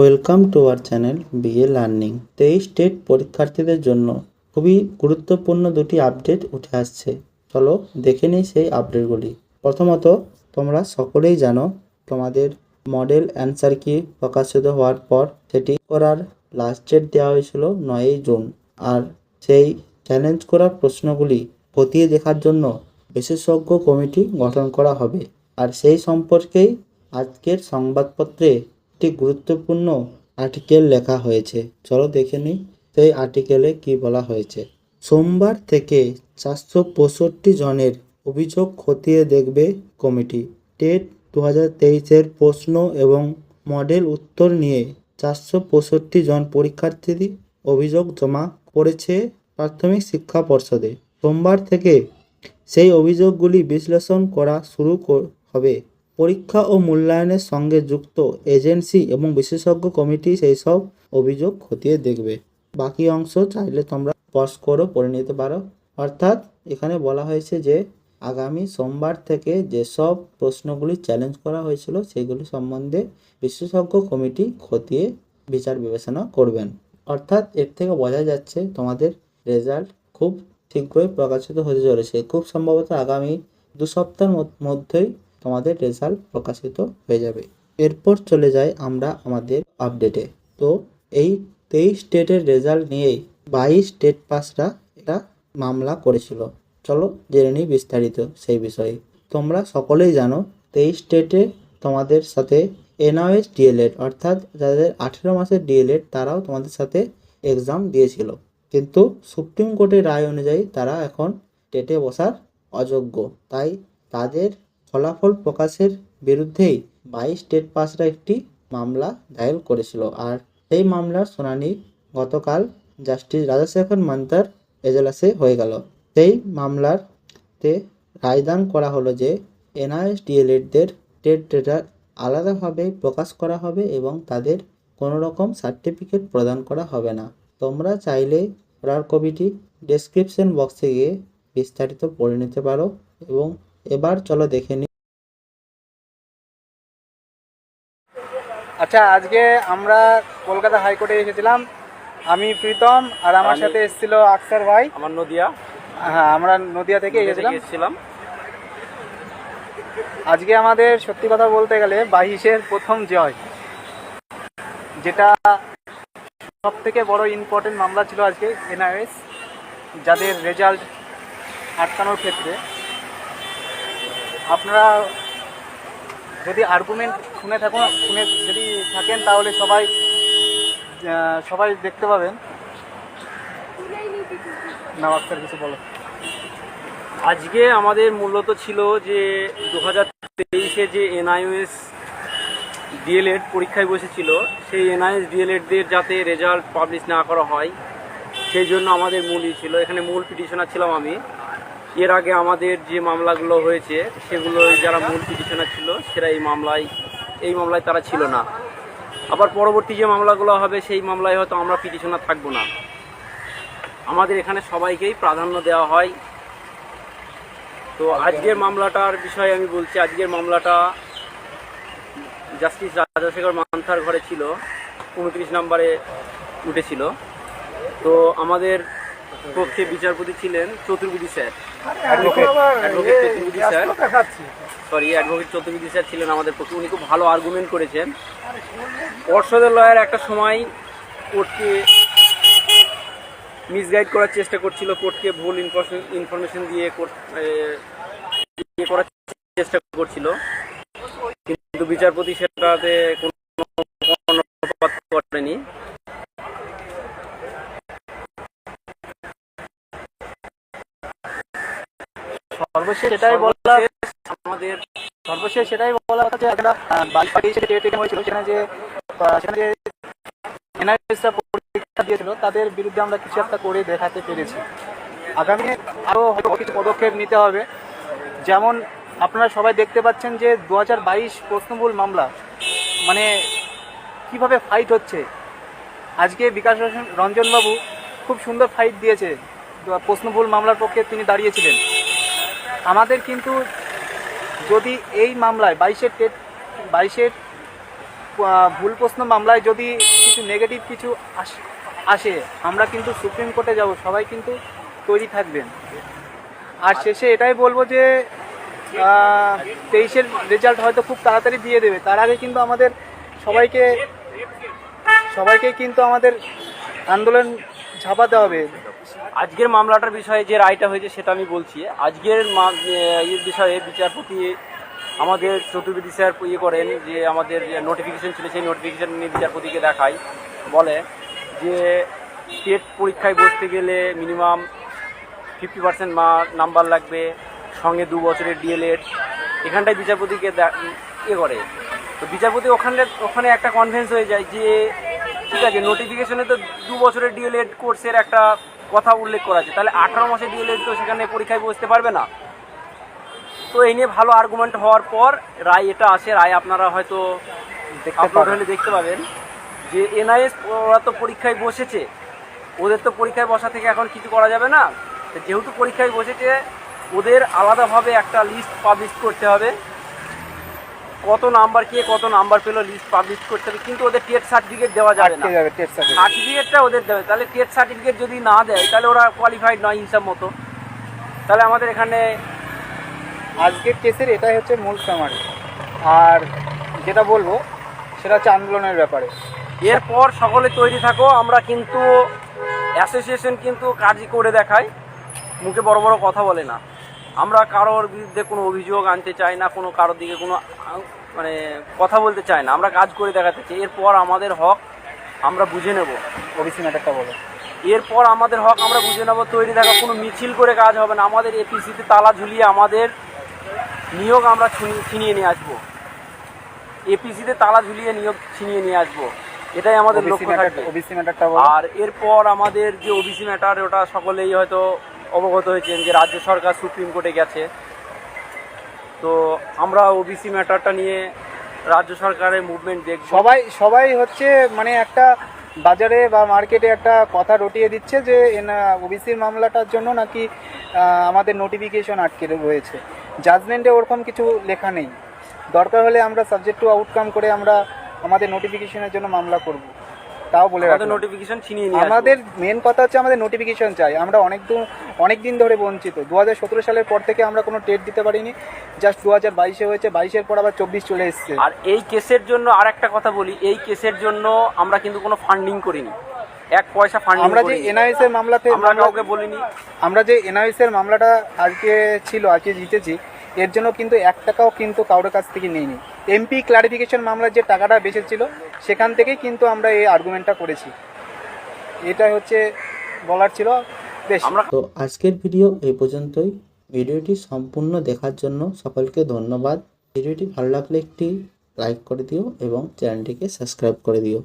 Welcome to our channel BA learning তেইশ TET পরীক্ষার্থীদের জন্য খুবই গুরুত্বপূর্ণ দুটি আপডেট উঠে আসছে। চলো দেখে নিই সেই আপডেটগুলি প্রথমত, তোমরা সকলেই জানো, তোমাদের মডেল অ্যান্সার কি প্রকাশিত হওয়ার পর সেটি করার লাস্ট ডেট দেওয়া হয়েছিল নয়ই জুন। আর সেই চ্যালেঞ্জ করা প্রশ্নগুলি খতিয়ে দেখার জন্য বিশেষজ্ঞ কমিটি গঠন করা হবে। আর সেই সম্পর্কেই আজকের সংবাদপত্রে একটি গুরুত্বপূর্ণ আর্টিকেল লেখা হয়েছে। চলো দেখে নিই সেই আর্টিকেলে কি বলা হয়েছে। সোমবার থেকে চারশো পঁয়ষট্টি জনের অভিযোগ খতিয়ে দেখবে কমিটি। টেট দু হাজার তেইশের প্রশ্ন এবং মডেল উত্তর নিয়ে চারশো পঁয়ষট্টি জন পরীক্ষার্থী অভিযোগ জমা করেছে প্রাথমিক শিক্ষা পর্ষদে। সোমবার থেকে সেই অভিযোগগুলি বিশ্লেষণ করা শুরু হবে। পরীক্ষা ও মূল্যায়নের সঙ্গে যুক্ত এজেন্সি এবং বিশেষজ্ঞ কমিটি সেই সব অভিযোগ খতিয়ে দেখবে। বাকি অংশ চাইলে তোমরা পজ করো পড়ে নিতে পারো। অর্থাৎ এখানে বলা হয়েছে যে, আগামী সোমবার থেকে যেসব প্রশ্নগুলি চ্যালেঞ্জ করা হয়েছিল সেগুলি সম্বন্ধে বিশেষজ্ঞ কমিটি খতিয়ে বিচার বিবেচনা করবেন। অর্থাৎ এর থেকে বোঝা যাচ্ছে তোমাদের রেজাল্ট খুব শীঘ্রই প্রকাশিত হতে চলেছে। খুব সম্ভবত আগামী দু সপ্তাহের মধ্যেই তোমাদের রেজাল্ট প্রকাশিত হয়ে যাবে। এরপর চলে যাই আমরা আমাদের আপডেটে তো এই তেইশ স্টেটের রেজাল্ট নিয়েই বাইশ স্টেট পাসরা এটা মামলা করেছিল। চলো জেনে নিই বিস্তারিত সেই বিষয়ে। তোমরা সকলেই জানো, তেইশ স্টেটে তোমাদের সাথে এনআইএস ডিএলএড অর্থাৎ যাদের আঠেরো মাসের ডিএলএড তারাও তোমাদের সাথে এক্সাম দিয়েছিল। কিন্তু সুপ্রিম কোর্টের রায় অনুযায়ী তারা এখন টেটে বসার অযোগ্য। তাই তাদের ফলাফল প্রকাশের বিরুদ্ধেই বাইশ স্টেট পাসরা একটি মামলা দায়ের করেছিল। আর সেই মামলার শুনানি গতকাল জাস্টিস রাজাশেখর মান্তার এজলাসে হয়ে গেল। সেই মামলার তে রায়দান করা হলো যে এনআইএস ডিএলএডদের টেট রেজাল্ট আলাদাভাবে প্রকাশ করা হবে এবং তাদের কোনো রকম সার্টিফিকেট প্রদান করা হবে না। তোমরা চাইলে পড়ার কবিটি ডেসক্রিপশন বক্সে গিয়ে বিস্তারিত পড়ে নিতে পারো এবং এবার চলো দেখে নিই আচ্ছা আজকে আমরা কলকাতা হাইকোর্টে এসেছিলাম। আমি প্রীতম আর আমার সাথে এসেছিল আকসার ভাই। আমার নদিয়া। হ্যাঁ আমরা নদিয়া থেকে এসেছিলাম। এসেছিলাম। আজকে আমাদের সত্যি কথা বলতে গেলে বাইশের প্রথম জয় যেটা সব থেকে বড় ইম্পর্টেন্ট মামলা ছিল আজকে এনআরএস যাদের রেজাল্ট আটকানোর ক্ষেত্রে। আপনারা যদি আর্গুমেন্ট শুনে থাকুন, শুনে যদি থাকেন তাহলে সবাই সবাই দেখতে পাবেন। না আক্তার কিছু বলো। আজকে আমাদের মূলত ছিল যে দু হাজার তেইশে যে এনআইএস ডিএলএড পরীক্ষায় বসেছিল, সেই এনআইএস ডিএলএডদের যাতে রেজাল্ট পাবলিশ না করা হয়, সেই জন্য আমাদের মূলই ছিল। এখানে মূল পিটিশনার ছিলাম আমি। এর আগে আমাদের যে মামলাগুলো হয়েছে, সেগুলো যারা মূল পিটিশনার ছিল, সেরা এই মামলায় এই মামলায় তারা ছিল না। আবার পরবর্তী যে মামলাগুলো হবে, সেই মামলায় হয়তো আমরা পিটিশনার থাকব না। আমাদের এখানে সবাইকেই প্রাধান্য দেওয়া হয়। তো আজকের মামলাটার বিষয়ে আমি বলছি, আজকের মামলাটা জাস্টিস রাজাশেখর মান্থার ঘরে ছিল, উনত্রিশ নম্বরে উঠেছিল। তো আমাদের পক্ষে বিচারপতি ছিলেন Chaturvedi sir. Sorry advocate Chaturvedi sir ছিলেন আমাদের পক্ষে উনি খুব ভালো আর্গুমেন্ট করেছেন পর্ষদের লয়ার একটা সময় কোর্টকে মিসগাইড করার চেষ্টা করছিল কোর্টকে ভুল ইনফরমেশন দিয়ে কোর্ট ইয়ে করার চেষ্টা করছিল কিন্তু বিচারপতি সেটাতে কোনো করেনি এটাই বলা আমাদের সর্বশেষ সেটাই বলা কথা যে একটা এখানে হয়েছিল, সেখানে যে সেখানে যে পরীক্ষা দিয়েছিল, তাদের বিরুদ্ধে আমরা কিছু একটা করে দেখাতে পেরেছি। আগামী আরও হয়তো কিছু পদক্ষেপ নিতে হবে। যেমন আপনারা সবাই দেখতে পাচ্ছেন যে দু হাজার বাইশ প্রশ্নমূল মামলা মানে কীভাবে ফাইট হচ্ছে? আজকে বিকাশ রঞ্জনবাবু খুব সুন্দর ফাইট দিয়েছে প্রশ্নভুল মামলার পক্ষে তিনি দাঁড়িয়েছিলেন। আমাদের কিন্তু যদি এই মামলায় বাইশের টেট, বাইশের ভুল প্রশ্ন মামলায় যদি কিছু নেগেটিভ কিছু আস- আমরা কিন্তু সুপ্রিম কোর্টে যাব, সবাই কিন্তু তৈরি থাকবেন। আর শেষে এটাই বলব যে তেইশের রেজাল্ট হয়তো খুব তাড়াতাড়ি দিয়ে দেবে, তার আগে কিন্তু আমাদের সবাইকে সবাইকে কিন্তু আমাদের আন্দোলন ঝাঁপাতে হবে। আজকের মামলাটার বিষয়ে যে রায়টা হয়েছে সেটা আমি বলছি। আজকের এর বিষয়ে বিচারপতি আমাদের চতুর্বেদী স্যার ইয়ে করেন যে আমাদের যে নোটিফিকেশন ছিল, সেই নোটিফিকেশন নিয়ে বিচারপতিকে দেখায়। বলে যে টেট পরীক্ষায় বসতে গেলে মিনিমাম ফিফটি পার্সেন্ট মা নাম্বার লাগবে, সঙ্গে দু বছরের ডিএলএড এখানটায় বিচারপতিকে ইয়ে করে। তো বিচারপতি ওখানে ওখানে একটা কনভেন্স হয়ে যায় যে, ঠিক আছে নোটিফিকেশনে তো দু বছরের ডিএলএড কোর্সের একটা কথা উল্লেখ করা আছে। তাহলে আঠারো মাসের ডিএলএড তো সেখানে পরীক্ষায় বসতে পারবে না। তো এই নিয়ে ভালো আর্গুমেন্ট হওয়ার পর রায় এটা আসে। রায় আপনারা হয়তো আপলোড। হলে দেখতে পাবেন। যে এনআইএস ওরা তো পরীক্ষায় বসেছে। ওদের তো পরীক্ষায় বসা থেকে এখন কিছু করা যাবে না। যেহেতু পরীক্ষায় বসেছে ওদের আলাদাভাবে একটা লিস্ট পাবলিশ করতে হবে। কত নাম্বার কে কত নাম্বার পেল লিস্ট পাবলিশ করতে হবে কিন্তু ওদের টেট সার্টিফিকেট দেওয়া যাবে না। যাবে টেস্ট সার্টিফিকেট সার্টিফিকেটটা ওদের দেবে তাহলে টেট সার্টিফিকেট যদি না দেয় তাহলে ওরা কোয়ালিফাইড নয় হিসাব মতো। তাহলে আমাদের এখানে আজকের কেসের এটাই হচ্ছে মূল সামারি আর যেটা বলব সেটা হচ্ছে আন্দোলনের ব্যাপারে। এরপর সকলে তৈরি থাকো আমরা কিন্তু অ্যাসোসিয়েশন কিন্তু কাজই করে দেখাই মুখে বড় বড় কথা বলে না। আমরা কারোর বিরুদ্ধে কোনো অভিযোগ আনতে চাই না কোনো কারোর দিকে কোনো মানে কথা বলতে চাই না। আমরা কাজ করে দেখাতে চাই। এরপর আমাদের হক আমরা বুঝে নেব। ওবিসি ম্যাটারটা বলো। এরপর আমাদের হক আমরা বুঝে নেব। তৈরি থাকা কোনো মিছিল করে কাজ হবে না। আমাদের এপিসিতে তালা ঝুলিয়ে আমাদের নিয়োগ আমরা ছিনি- ছিনিয়ে নিয়ে আসব। এপিসিতে তালা ঝুলিয়ে নিয়োগ ছিনিয়ে নিয়ে আসব। এটাই আমাদের লক্ষ্য থাকবে আর এরপর আমাদের যে ওবিসি ম্যাটার ওটা সকলেই হয়তো অবগত হয়েছেন যে রাজ্য সরকার সুপ্রিম কোর্টে গেছে। তো আমরা ওবিসি ম্যাটারটা নিয়ে রাজ্য সরকারের মুভমেন্ট দেখব। সবাই সবাই হচ্ছে মানে একটা বাজারে বা মার্কেটে একটা কথা রটিয়ে দিচ্ছে যে ওবিসির মামলাটার জন্য নাকি আমাদের নোটিফিকেশন আটকে রয়েছে। জাজমেন্টে ওরকম কিছু লেখা নেই। দরকার হলে আমরা সাবজেক্ট টু আউটকাম করে আমরা আমাদের নোটিফিকেশনের জন্য মামলা করব। তাও বলে আমাদের নোটিফিকেশন ছিনিয়ে নিয়ে আমাদের মেন কথা হচ্ছে আমাদের নোটিফিকেশন চাই। আমরা অনেক দিন অনেক দিন ধরে বঞ্চিত। দু হাজার সতেরো সালের পর থেকে আমরা কোনো টেট দিতে পারিনি। জাস্ট দু হাজার বাইশে হয়েছে বাইশের পর আবার চব্বিশ চলে এসছে। আর এই কেসের জন্য আর একটা কথা বলি এই কেসের জন্য আমরা কিন্তু কোনো ফান্ডিং করিনি। এক পয়সা ফান্ডিং আমরা যে এনআইএস এর মামলাতে আমরা কাউকে বলিনি। আমরা যে এনআইএস এর মামলাটা আজকে ছিল আজকে জিতেছি এর জন্য কিন্তু এক টাকাও কিন্তু কারোর কাছ থেকে নিইনি। এমপি ক্লারিফিকেশন মামলার যে টাকাটা বেঁচেছিল সেখান থেকেই কিন্তু আমরা এই আর্গুমেন্টটা করেছি। এটাই হচ্ছে বলার ছিল। বেশ। তো আজকের ভিডিও এই পর্যন্তই। ভিডিওটি সম্পূর্ণ দেখার জন্য সকলকে ধন্যবাদ। ভিডিওটি ভালো লাগলে একটি লাইক করে দিও এবং চ্যানেলটিকে সাবস্ক্রাইব করে দিও।